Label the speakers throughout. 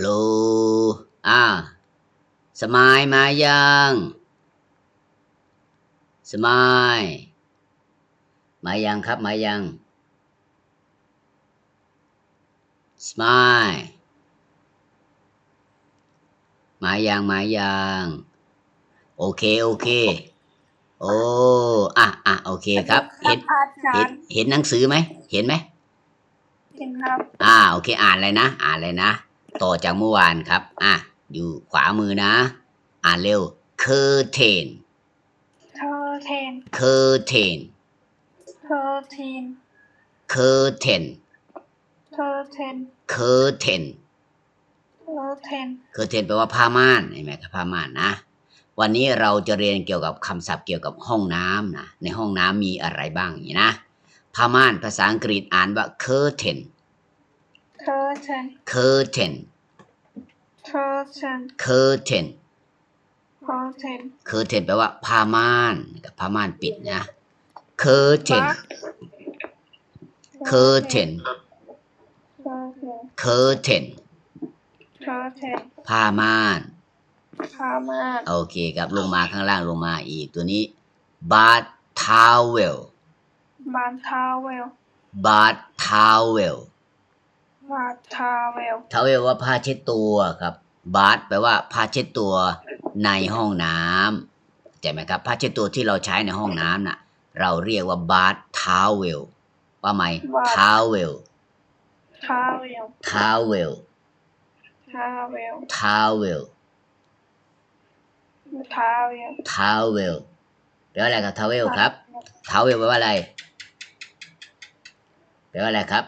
Speaker 1: โลอ่าสมายมายังสมายมายังครับมายังสมายมายังมายังโอเคโอเค โอ้อะอะโอเคครับ เห็น
Speaker 2: อาจา
Speaker 1: เห็
Speaker 2: ร
Speaker 1: น
Speaker 2: ย์
Speaker 1: เห็นหนังสือไหมเห็นไหม
Speaker 2: เห็นครับ
Speaker 1: อ่าโอเค อ่านเลยนะ อ่านเลยนะ ต่อจากเมื่อวานครับ อะ อยู่ขวามือนะ อ่านเร็ว curtain
Speaker 2: เทอร์เทน
Speaker 1: curtain
Speaker 2: เทอร์ทีน
Speaker 1: curtain
Speaker 2: เทอร์เทน
Speaker 1: curtain
Speaker 2: เทอร์เทน
Speaker 1: curtain แปลว่าผ้าม่านเห็นไหมครับผ้าม่านนะ วันนี้เราจะเรียนเกี่ยวกับคำศัพท์เกี่ยวกับห้องน้ำนะ ในห้องน้ำมีอะไรบ้างอย่างนี้นะ ผ้าม่านภาษาอังกฤษอ่านว่า curtain
Speaker 2: เทอร์เทน
Speaker 1: curtain
Speaker 2: เทอร์เทน
Speaker 1: curtain
Speaker 2: เทอร์เทน
Speaker 1: curtain แปลว่าผ้าม่านกับผ้าม่านปิดนะ curtain curtain
Speaker 2: เทอร์เทน
Speaker 1: curtain
Speaker 2: เทอร์เทน
Speaker 1: ผ้าม่าน
Speaker 2: พามา
Speaker 1: โอเคครับลงมาข้างล่างลงมาอีกตัวนี้ bath towel
Speaker 2: บานทาวเวล
Speaker 1: bath towel
Speaker 2: บานทาวเวล
Speaker 1: towel ว่าผ้าเช็ดตัวครับ bath แปลว่าผ้าเช็ดตัวในห้องน้ำเข้าใจไหมครับผ้าเช็ดตัวที่เราใช้ในห้องน้ำน่ะ เราเรียกว่า bath towel ว่าไหม towel
Speaker 2: ทาวเวล
Speaker 1: towel
Speaker 2: ทาวเวล
Speaker 1: towel
Speaker 2: ทาวเวล
Speaker 1: towel แปลว่าอะไรครับ towel ครับ towel แปลว่าอะไรแปลว่าอะไรครับ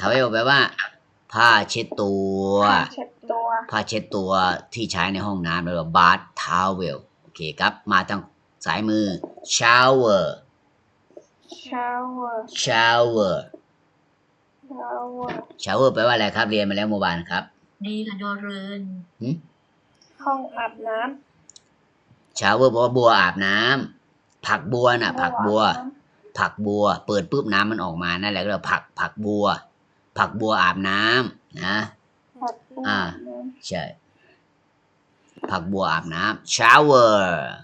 Speaker 1: towel แปลว่า ผ้าเช็ดตัว
Speaker 2: ผ้าเช็ดตัว
Speaker 1: ผ้าเช็ดตัวที่ใช้ในห้องน้ำเรียกว่า bath towel โอเคครับ มาทางสายมือ shower
Speaker 2: ชาวเวอร์
Speaker 1: shower
Speaker 2: ชาวเวอร์
Speaker 1: shower แปลว่าอะไรครับ เรียนมาแล้วเมื่อวานครับ
Speaker 3: ดีค่ะโดเริน
Speaker 2: ห้องอาบน้
Speaker 1: shower แปลว่าบัวอาบน้ำผักบัวำน่ะ ผักบัว ผักบัว เปิดปุ๊บน้ำมันออกมานั่นแหละก็เรียกว่าผักผักบัว ผักบัวอาบน้ำนะ
Speaker 2: ผักบัว
Speaker 1: อ่า
Speaker 2: อาบน้
Speaker 1: ใช่ ผักบัวอาบน้ำ shower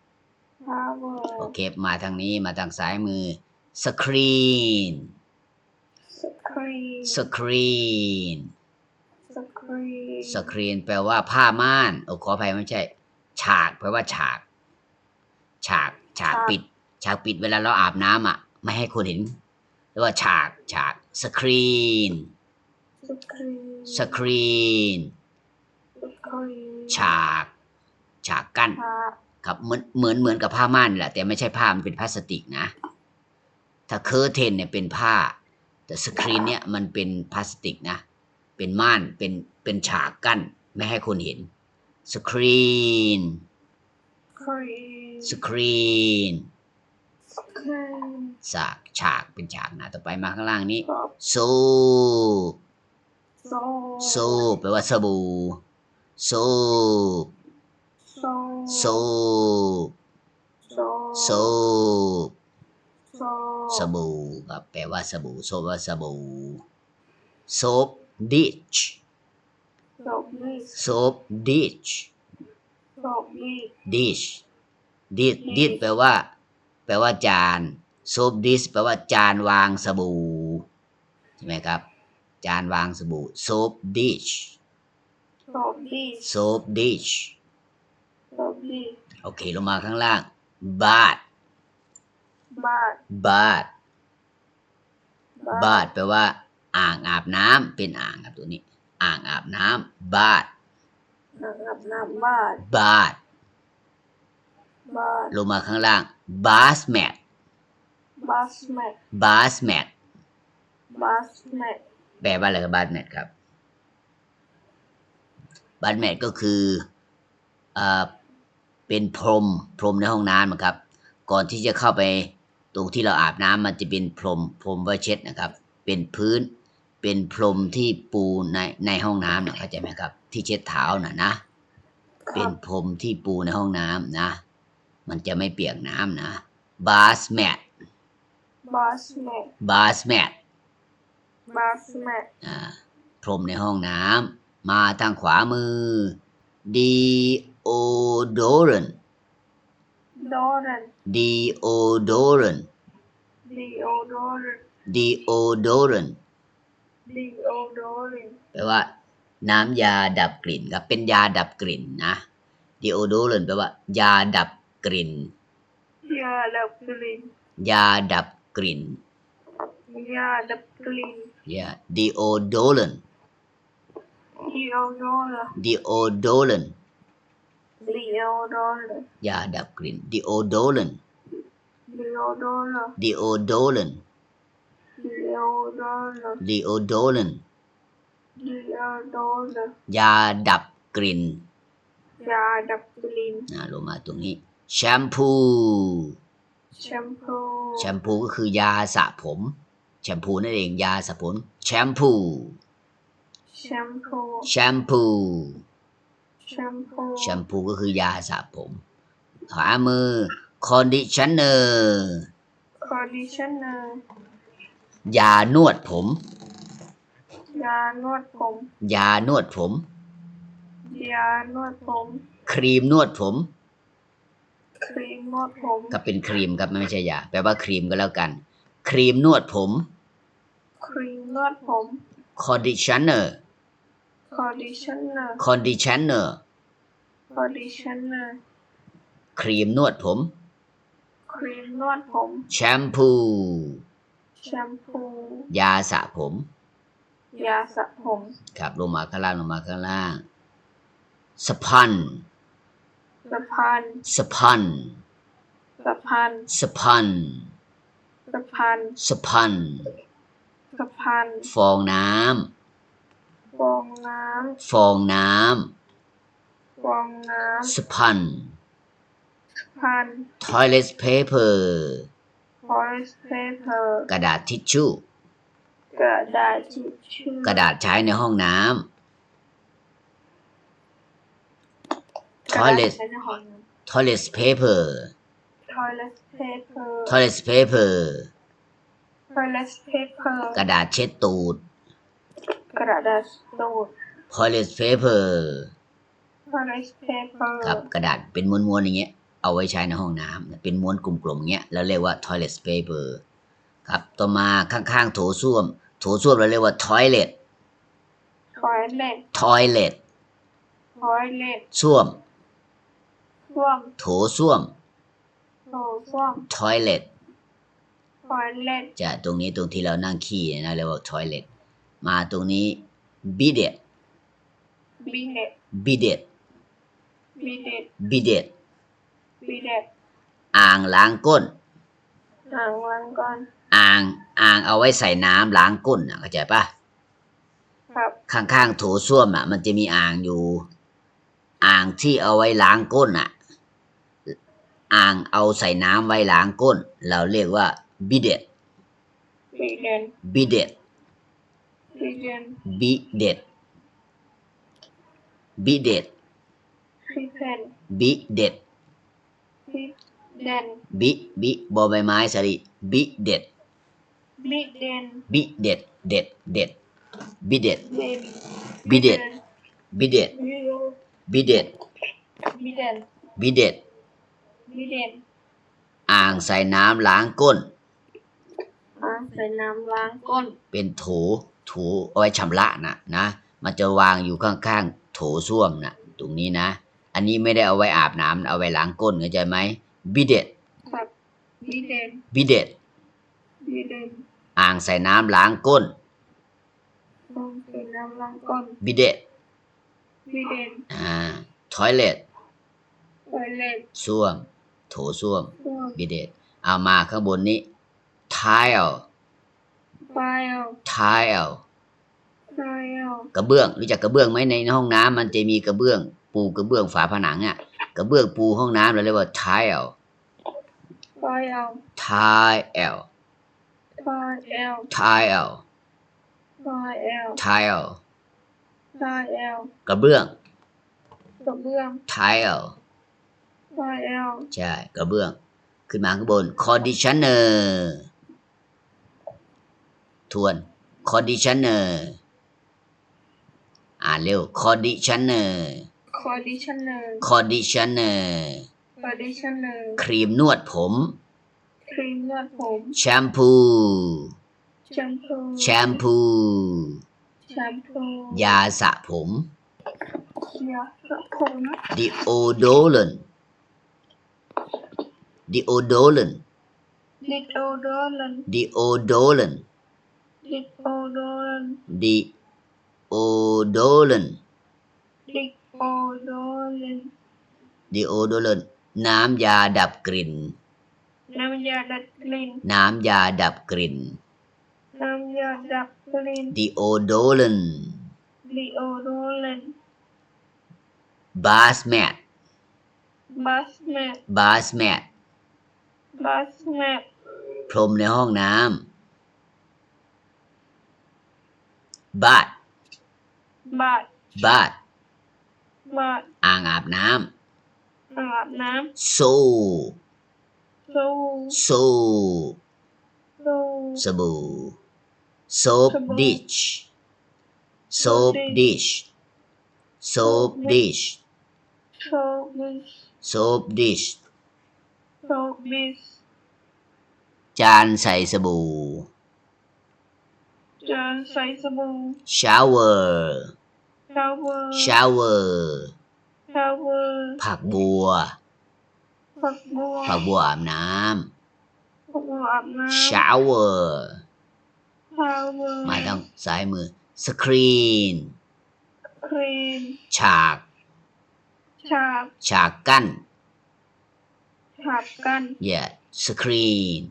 Speaker 1: ำ
Speaker 2: ชาวเวอ
Speaker 1: โอ
Speaker 2: ร์
Speaker 1: เค มาทางนี้มาทางซ้ายมือ screen
Speaker 2: สครีน
Speaker 1: screen
Speaker 2: สครีน
Speaker 1: screen แปลว่าผ้าม่านโอ้ขออภัยไม่ใช่ ฉาก แปลว่าฉาก ฉาก ฉากปิด ฉากปิดเวลาเราอาบน้ำอะ ไม่ให้คนเห็นเรียกว่าฉาก ฉาก screen
Speaker 2: สครีน
Speaker 1: screen
Speaker 2: สครีน
Speaker 1: ฉาก ฉากกั้น
Speaker 2: ฉาก
Speaker 1: ครับเหมือนเหมือนเหมือนกับผ้าม่านนี่แหละแต่ไม่ใช่ผ้ามันเป็นพลาสติกนะ ถ้าเคอร์เทนเนี่ยเป็นผ้า แต่สกรีนเนี่ยมันเป็นพลาสติกนะ เป็นม่านเป็นเป็นฉากกั้น ไม่ให้คนเห็นสกรีน
Speaker 2: ครีน
Speaker 1: สกรีน
Speaker 2: สครีน
Speaker 1: ฉากฉากเป็นฉากนะต่อไปมาข้างล่างนี้
Speaker 2: ครอบ
Speaker 1: โซ
Speaker 2: โซ
Speaker 1: โซแปลว่าสบู่โซ
Speaker 2: โซ
Speaker 1: โซ
Speaker 2: โซ
Speaker 1: โซ
Speaker 2: โซ
Speaker 1: สบู่ครับแปลว่าสบู่โซว่าสบู่ soap dish
Speaker 2: โซบิส
Speaker 1: soap dish
Speaker 2: โซบิส
Speaker 1: dish dish dish แปลว่า แปลว่าจาน soap dish แปลว่าจานวางสบู่ใช่ไหมครับ จานวางสบู่ soap dish
Speaker 2: โซบิส
Speaker 1: soap dish
Speaker 2: โซบิส
Speaker 1: โอเค ลงมาข้างล่าง bath
Speaker 2: บาท
Speaker 1: bath bath แปลว่า อ่างอาบน้ำเป็นอ่างครับตัวนี้ อ่างอาบน้ำ bath
Speaker 2: น้ำอาบน้ำบาท
Speaker 1: bath
Speaker 2: บาท
Speaker 1: ลงมาข้างล่าง basement
Speaker 2: บาส แมท
Speaker 1: basement
Speaker 2: บาสแมท
Speaker 1: แปลว่าอะไรครับ basement ครับ basement ก็คือเอ่อเป็นพรมพรมในห้องน้ำนะครับ ก่อนที่จะเข้าไปตรงที่เราอาบน้ำมันจะเป็นพรมพรมไว้เช็ดนะครับ เป็นพื้น เป็นพรมที่ปูในในห้องน้ำนะเข้าใจไหมครับ ที่เช็ดเท้าน่ะนะ เป็นพรมที่ปูในห้องน้ำนะ มันจะไม่เปียกน้ำนะ basement
Speaker 2: บาสแมท
Speaker 1: basement
Speaker 2: basement
Speaker 1: อ่าพรมในห้องน้ำมาทางขวามือ deodorant
Speaker 2: deodorant
Speaker 1: deodorant
Speaker 2: deodorant
Speaker 1: deodorant
Speaker 2: deodorant
Speaker 1: แปลว่า น้ำยาดับกลิ่นครับ เป็นยาดับกลิ่นนะ deodorant แปลว่า ยาดับกลิ่น
Speaker 2: ยาดับกลิ่น
Speaker 1: ยาดับกลิ่น
Speaker 2: ยาดับกลิ่น
Speaker 1: yeah deodorant
Speaker 2: deodorant
Speaker 1: deodorant
Speaker 2: deodorant
Speaker 1: ยาดับกลิ่น deodorant
Speaker 2: deodorant
Speaker 1: deodorant
Speaker 2: deodorant
Speaker 1: deodorant
Speaker 2: deodorant
Speaker 1: ยาดับกลิ่น
Speaker 2: ยาดับกลิ่น
Speaker 1: อ่าลงมาตรงนี้ แชมพู
Speaker 2: แชมพู
Speaker 1: แชมพูก็คือยาสระผม แชมพูนั่นเองยาสระผมแชมพู
Speaker 2: แชมพู
Speaker 1: แชมพู
Speaker 2: แชมพู
Speaker 1: แชมพูก็คือยาสระผม ขวามือ conditioner
Speaker 2: conditioner
Speaker 1: ยานวดผม
Speaker 2: ยานวดผม
Speaker 1: ยานวดผม
Speaker 2: ยานวดผม
Speaker 1: ครีมนวดผม
Speaker 2: ครีมนวดผม
Speaker 1: ก็เป็นครีมครับไม่ใช่ยาแปลว่าครีมก็แล้วกัน ครีมนวดผม
Speaker 2: ครีมนวดผม
Speaker 1: conditioner
Speaker 2: conditioner
Speaker 1: conditioner
Speaker 2: conditioner
Speaker 1: ครีมนวดผม
Speaker 2: ครีมนวดผม
Speaker 1: แชมพู
Speaker 2: แชมพู
Speaker 1: ยาสระผม
Speaker 2: ยาสระผม
Speaker 1: ครับลงมาข้างล่างลงมาข้างล่างสปัน
Speaker 2: สะพาน
Speaker 1: สปัน
Speaker 2: สะพาน
Speaker 1: สปัน
Speaker 2: สะพาน
Speaker 1: สปัน
Speaker 2: สะพาน
Speaker 1: ฟองน้
Speaker 2: ฟองน้ำ
Speaker 1: ฟองน้ำ
Speaker 2: ฟองน้ำ
Speaker 1: สปันำ
Speaker 2: สะพาน
Speaker 1: toilet paper
Speaker 2: toilet paper
Speaker 1: กระดาษทิชชู่
Speaker 2: กระดาษทิชชู่
Speaker 1: กระดาษใช้ในห้องน้
Speaker 2: กระดาษ
Speaker 1: toilet
Speaker 2: ใช้ในห้องน้ำ
Speaker 1: toilet paper ำ
Speaker 2: toilet paper
Speaker 1: toilet paper
Speaker 2: toilet paper
Speaker 1: กระดาษเช็ดตูด
Speaker 2: กระดาษตูด
Speaker 1: toilet paper
Speaker 2: toilet paper
Speaker 1: ครับกระดาษเป็นม้วนๆอย่างเงี้ย เอาไว้ใช้ในห้องน้ำเป็นม้วนกลมๆอย่างเงี้ยแล้วเรียกว่า toilet paper ครับต่อมาข้างๆโถส้วม โถส้วมเราเรียกว่า toilet
Speaker 2: toilet
Speaker 1: toilet
Speaker 2: toilet
Speaker 1: ส้วม
Speaker 2: ส้วม
Speaker 1: โถส้วม
Speaker 2: โถส้วม
Speaker 1: toilet
Speaker 2: toilet
Speaker 1: จะตรงนี้ตรงที่เรานั่งขี้นะเรียกว่า toilet มาตรงนี้ bidet
Speaker 2: bidet
Speaker 1: bidet
Speaker 2: bidet
Speaker 1: bidet
Speaker 2: bidet
Speaker 1: อ่างล้างก้น
Speaker 2: อ่างล้างก้อน
Speaker 1: อ่างอ่างเอาไว้ใส่น้ำล้างก้นนะเข้าใจปะ
Speaker 2: ครับ
Speaker 1: ข้างๆโถส้วมอะ มันจะมีอ่างอยู่ อ่างที่เอาไว้ล้างก้นอะ อ่างเอาใส่น้ำไว้ล้างก้น เราเรียกว่า bidet
Speaker 2: bidet
Speaker 1: bidet
Speaker 2: bidet
Speaker 1: bidet bidet
Speaker 2: เด่น
Speaker 1: บิบิบอใบไม้สรีบิเด็ด
Speaker 2: บิเด่น
Speaker 1: บิเด็ดเด็ดเด็ดบิเด็ดบิเด็ดบิเด็ดบิเด็ดบิเด็ด
Speaker 2: บิเด็ด
Speaker 1: อ่างใส่น้ำล้างก้น
Speaker 2: อ่างใส่น้ำล้างก้น
Speaker 1: เป็นโถ โถเอาไว้ชำระนะนะ มันจะวางอยู่ข้างๆ โถส้วมนะตรงนี้นะ อันนี้ไม่ได้เอาไว้อาบน้ำเอาไว้ล้างก้นเข้าใจไหมบิเด็ด
Speaker 2: ครับ bidet
Speaker 1: บิเด็ด
Speaker 2: bidet
Speaker 1: อ่างใส่น้ำล้างก้น
Speaker 2: อ่างใส่น้ำล้างก้น
Speaker 1: บิเด็ด
Speaker 2: bidet
Speaker 1: อ่า toilet
Speaker 2: toilet
Speaker 1: ส้วม โถส้วม
Speaker 2: ส้วม
Speaker 1: บิเด็ดเอามาข้างบนนี้ tile
Speaker 2: file
Speaker 1: tile
Speaker 2: file
Speaker 1: กระเบื้องรู้จักกระเบื้องไหมในห้องน้ำมันจะมีกระเบื้อง ปูกระเบื้องฝาผนังอะกระเบื้องปูห้องน้ำเราเรียกว่า tile
Speaker 2: file
Speaker 1: tile
Speaker 2: file
Speaker 1: tile
Speaker 2: file
Speaker 1: tile
Speaker 2: file
Speaker 1: กระเบื้อง
Speaker 2: กระเบื้อง
Speaker 1: tile
Speaker 2: file
Speaker 1: ใช่กระเบื้อง ขึ้นมาข้างบน conditioner ทวน conditioner อ่านเร็ว conditioner
Speaker 2: conditioner
Speaker 1: conditioner
Speaker 2: conditioner
Speaker 1: ครีมนวดผม
Speaker 2: ครีมนวดผม
Speaker 1: แชมพู
Speaker 2: แชมพู
Speaker 1: แชมพู
Speaker 2: แชมพู
Speaker 1: ยาสระผม
Speaker 2: ยาสระผม
Speaker 1: deodorant deodorant
Speaker 2: ดิโอโดลัน
Speaker 1: deodorant
Speaker 2: ดิโอโดลัน
Speaker 1: deodorant
Speaker 2: ดิโอโดลัน
Speaker 1: deodorant น้ำยาดับกลิ่น
Speaker 2: น้ำยาดับกลิ่น
Speaker 1: น้ำยาดับกลิ่น
Speaker 2: น้ำยาดับกลิ่น
Speaker 1: deodorant
Speaker 2: ดิโอโดลัน
Speaker 1: bath mat
Speaker 2: บัสแมท
Speaker 1: bath mat
Speaker 2: บัสแมท
Speaker 1: พรมในห้องน้ำ bath
Speaker 2: บัด
Speaker 1: bath
Speaker 2: บัด
Speaker 1: อ่างอาบน้
Speaker 2: อาบน้ำ
Speaker 1: soap ำ
Speaker 2: สู้
Speaker 1: soap
Speaker 2: สู้
Speaker 1: สบู่ soap
Speaker 2: สบู่
Speaker 1: dish soap dish soap dish
Speaker 2: โชว์บิส
Speaker 1: soap dish
Speaker 2: โชว์บิส
Speaker 1: จานใส่สบู่
Speaker 2: จานใส่สบู่
Speaker 1: shower
Speaker 2: ชาวเวอร์
Speaker 1: shower
Speaker 2: ชาวเวอร์
Speaker 1: ผักบัว
Speaker 2: ฝักบัว
Speaker 1: ผักบัวอาบน้
Speaker 2: ฝักบัวอาบน้ำำ
Speaker 1: shower
Speaker 2: ชาวเวอร์
Speaker 1: มาทางซ้ายมือ screen
Speaker 2: ครีม
Speaker 1: ฉาก
Speaker 2: ฉาบ
Speaker 1: ฉากกั้น
Speaker 2: ฉาบกัน
Speaker 1: yeah screen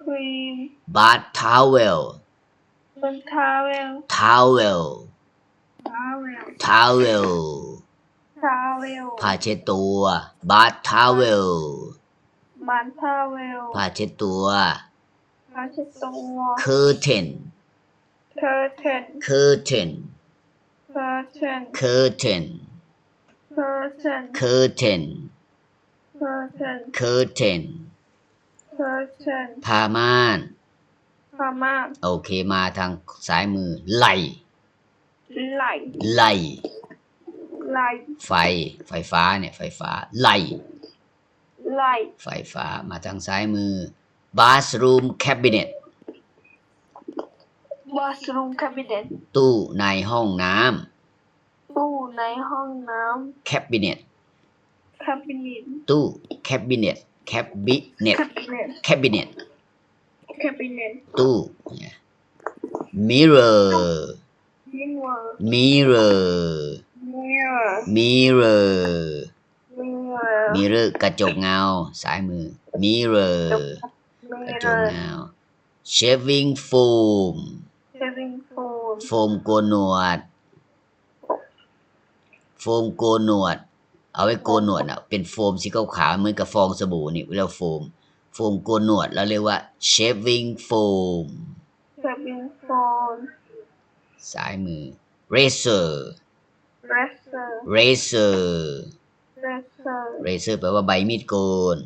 Speaker 2: ครีม
Speaker 1: bath towel
Speaker 2: บนทาวเวล
Speaker 1: towel
Speaker 2: ทาวเวล
Speaker 1: towel
Speaker 2: ทาวเวล
Speaker 1: ผ้าเช็ดตัว bath towel
Speaker 2: บานทาวเวล
Speaker 1: ผ้าเช็ดตัว
Speaker 2: ผ้าเช็ดตัว
Speaker 1: curtain
Speaker 2: เทอร์เทน
Speaker 1: curtain
Speaker 2: เทอร์เทน
Speaker 1: curtain
Speaker 2: เทอร์เทน
Speaker 1: curtain
Speaker 2: เทอร์เทน
Speaker 1: curtain
Speaker 2: เทอร์เทน
Speaker 1: ผ้าม่าน
Speaker 2: พม่า
Speaker 1: โอเคมาทางซ้ายมือไหล
Speaker 2: ไหล
Speaker 1: ไหล
Speaker 2: ไหล
Speaker 1: ไฟ ไฟฟ้าเนี่ยไฟฟ้าไหล
Speaker 2: ไหล
Speaker 1: ไฟฟ้ามาทางซ้ายมือ bathroom cabinet
Speaker 2: วาสรูมคาบิเนต
Speaker 1: ตู้ในห้องน้
Speaker 2: ตู้ในห้องน้ำ
Speaker 1: cabinet ำ
Speaker 2: คาบิเนต
Speaker 1: ตู้ cabinet cabinet
Speaker 2: คาบิเนต
Speaker 1: cabinet
Speaker 2: คาบิเนต
Speaker 1: ตู้เนี่ย mirror
Speaker 2: มิวร์
Speaker 1: mirror
Speaker 2: มิวร์
Speaker 1: mirror
Speaker 2: มิวร์
Speaker 1: mirror กระจกเงาซ้ายมือ mirror
Speaker 2: มิ
Speaker 1: กระ
Speaker 2: ว
Speaker 1: จก
Speaker 2: ร์
Speaker 1: เงา shaving foam
Speaker 2: เซฟิงโฟน
Speaker 1: โฟมโกนหนวด โฟมโกนหนวด เอาไว้โกนหนวดอะเป็นโฟมสีขาวๆเหมือนกับฟองสบู่นี่เรียกว่าโฟม โฟมโกนหนวดแล้วเรียกว่า shaving foam
Speaker 2: เซฟิงโฟน
Speaker 1: ซ้ายมือ razor
Speaker 2: เรสเซอร์
Speaker 1: razor
Speaker 2: เรสเซอร์
Speaker 1: razor แปลว่าใบมีดโกน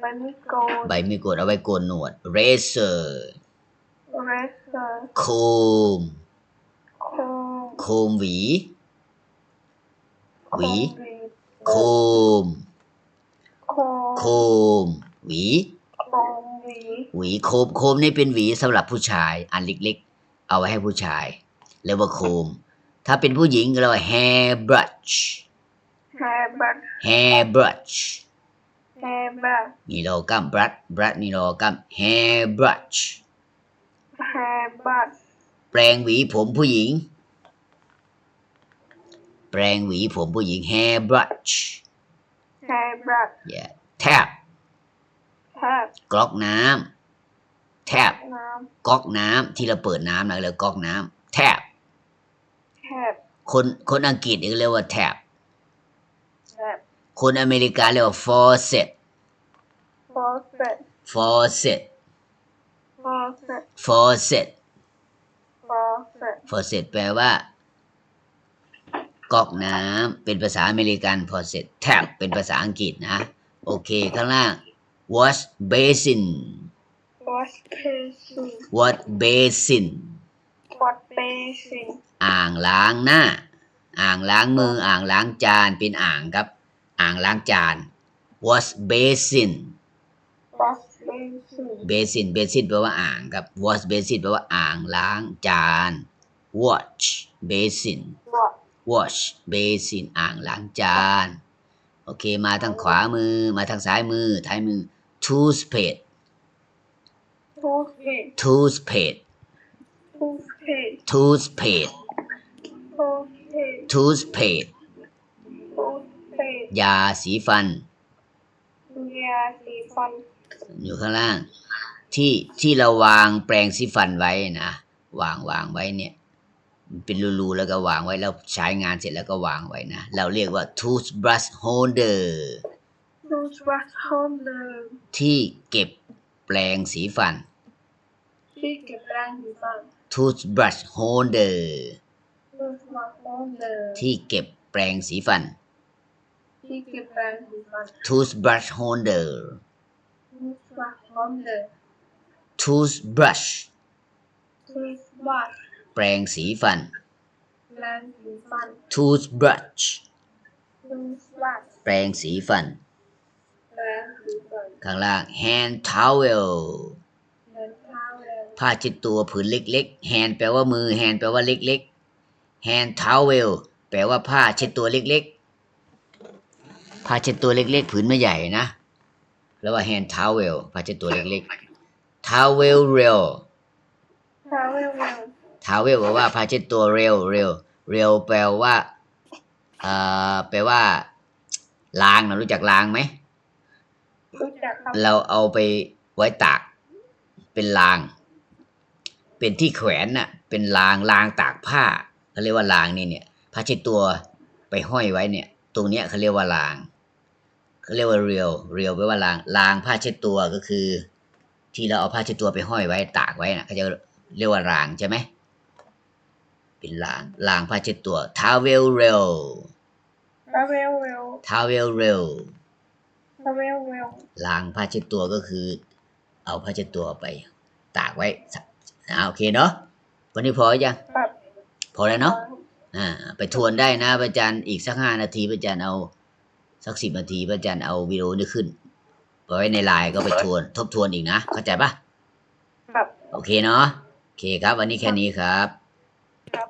Speaker 2: ใบมีดโกน
Speaker 1: ใบมีดโกนเอาไว้โกนหนวด razor
Speaker 2: เรสเซอร์
Speaker 1: comb
Speaker 2: โค
Speaker 1: comb หวี หวี
Speaker 2: โค
Speaker 1: comb
Speaker 2: โค
Speaker 1: comb หวี
Speaker 2: โควี
Speaker 1: หวีโคมโคมนี่เป็นหวีสำหรับผู้ชาย อันเล็กๆ เอาไว้ให้ผู้ชายเรียกว่าโคม ถ้าเป็นผู้หญิงก็เรียกว่า hair brush
Speaker 2: แฮร์บัต
Speaker 1: hair brush
Speaker 2: แฮร์บัต
Speaker 1: มีโลกัม brush brush มีโลกัม hair brush
Speaker 2: แฮร์บัต
Speaker 1: แปรงหวีผมผู้หญิง แปรงหวีผมผู้หญิง hair brush
Speaker 2: แฮร์บัต
Speaker 1: yeah tap
Speaker 2: แทบ
Speaker 1: ก๊อกน้ำ tap
Speaker 2: น้
Speaker 1: ก๊อกน้ำที่เราเปิดน้ำนะเรียกก๊อกน้ำ tap ำ
Speaker 2: แทบ
Speaker 1: คนคนอังกฤษเรียกว่า tap
Speaker 2: แทบ
Speaker 1: คนอเมริกาเรียกว่า faucet
Speaker 2: ฟอสเซ็ต
Speaker 1: faucet
Speaker 2: ฟอสเซ็ต
Speaker 1: faucet
Speaker 2: ฟอสเซ็ต
Speaker 1: faucet แปลว่าก๊อกน้ำเป็นภาษาอเมริกัน faucet tap เป็นภาษาอังกฤษนะ โอเค ข้างล่าง wash basin
Speaker 2: wash basin
Speaker 1: what basin
Speaker 2: wash basin
Speaker 1: อ่างล้างหน้า อ่างล้างมือ อ่างล้างจาน เป็นอ่างครับ อ่างล้างจาน wash basin
Speaker 2: wash basin
Speaker 1: basin basin แปลว่าอ่างครับ wash basin แปลว่าอ่างล้างจาน wash basin
Speaker 2: wash
Speaker 1: wash basin อ่างล้างจาน โอเค มาทางขวามือ มาทางซ้ายมือท้ายมือ toothpaste
Speaker 2: toothpaste
Speaker 1: toothpaste
Speaker 2: toothpaste
Speaker 1: toothpaste
Speaker 2: toothpaste
Speaker 1: ยาสีฟัน
Speaker 2: ยาสีฟัน
Speaker 1: อยู่ข้างล่าง ที่ที่เราวางแปรงสีฟันไว้นะวางวางไว้เนี่ยมันเป็นรูๆแล้วก็วางไว้แล้วใช้งานเสร็จแล้วก็วางไว้นะ เราเรียกว่า toothbrush holder
Speaker 2: toothbrush holder
Speaker 1: ที่เก็บแปรงสีฟัน
Speaker 2: ที่เก็บแรงสีฟัน
Speaker 1: toothbrush holder
Speaker 2: toothbrush holder
Speaker 1: ที่เก็บแปรงสีฟัน
Speaker 2: ที่เก็บแรงสีฟัน
Speaker 1: toothbrush holder
Speaker 2: toothbrush holder
Speaker 1: toothbrush
Speaker 2: toothbrush
Speaker 1: แปรงสีฟัน
Speaker 2: แรงสีฟัน
Speaker 1: toothbrush
Speaker 2: toothbrush
Speaker 1: แปรงสีฟัน
Speaker 2: แรงสีฟัน
Speaker 1: ข้างล่าง hand towel
Speaker 2: เดินเท้าเร็ว
Speaker 1: ผ้าเช็ดตัวผืนเล็กๆ hand แปลว่ามือ hand แปลว่าเล็กๆ hand towel แปลว่าผ้าเช็ดตัวเล็กๆ ผ้าเช็ดตัวเล็กๆ ผืนไม่ใหญ่นะแล้วว่า hand towel ผ้าเช็ดตัวเล็กๆ towel rail
Speaker 2: เท้าเร็วเร็ว
Speaker 1: towel แปลว่าผ้าเช็ดตัวเร็วเร็วเร็วแปลว่าเอ่อแปลว่าล้างนะรู้จักล้างไหม
Speaker 2: รู้จักครับ
Speaker 1: เราเอาไปไว้ตาก เป็นราง เป็นที่แขวนน่ะ เป็นรางรางตากผ้าเขาเรียกว่ารางนี่เนี่ยผ้าเช็ดตัวไปห้อยไว้เนี่ย ตรงเนี้ยเขาเรียกว่ารางเขาเรียกว่าเรียวเรียวแปลว่ารางรางผ้าเช็ดตัวก็คือ ที่เราเอาผ้าเช็ดตัวไปห้อยไว้ตากไว้น่ะเขาจะเรียกว่ารางใช่ไหมเป็นรางรางผ้าเช็ดตัว towel rail
Speaker 2: เท้าเร็วเร็ว
Speaker 1: towel rail
Speaker 2: เท้าเร็วเร็ว
Speaker 1: รางผ้าเช็ดตัวก็คือ เอาผ้าเช็ดตัวไป ตากไว้อ่าโอเคเนาะวันนี้พอยัง
Speaker 2: ครับ
Speaker 1: พอแล้วเนาะอ่า ไปทวนได้นะพระอาจารย์อีกสักห้านาทีพระอาจารย์เอา สักสิบนาทีพระอาจารย์เอาวิดีโอนี้ขึ้นไว้ในไลน์ก็ไปทวน ทบทวนอีกนะ เข้าใจปะ
Speaker 2: ครับ
Speaker 1: โอเคเนาะโอเคครับ วันนี้แค่นี้ครับ
Speaker 2: ครับ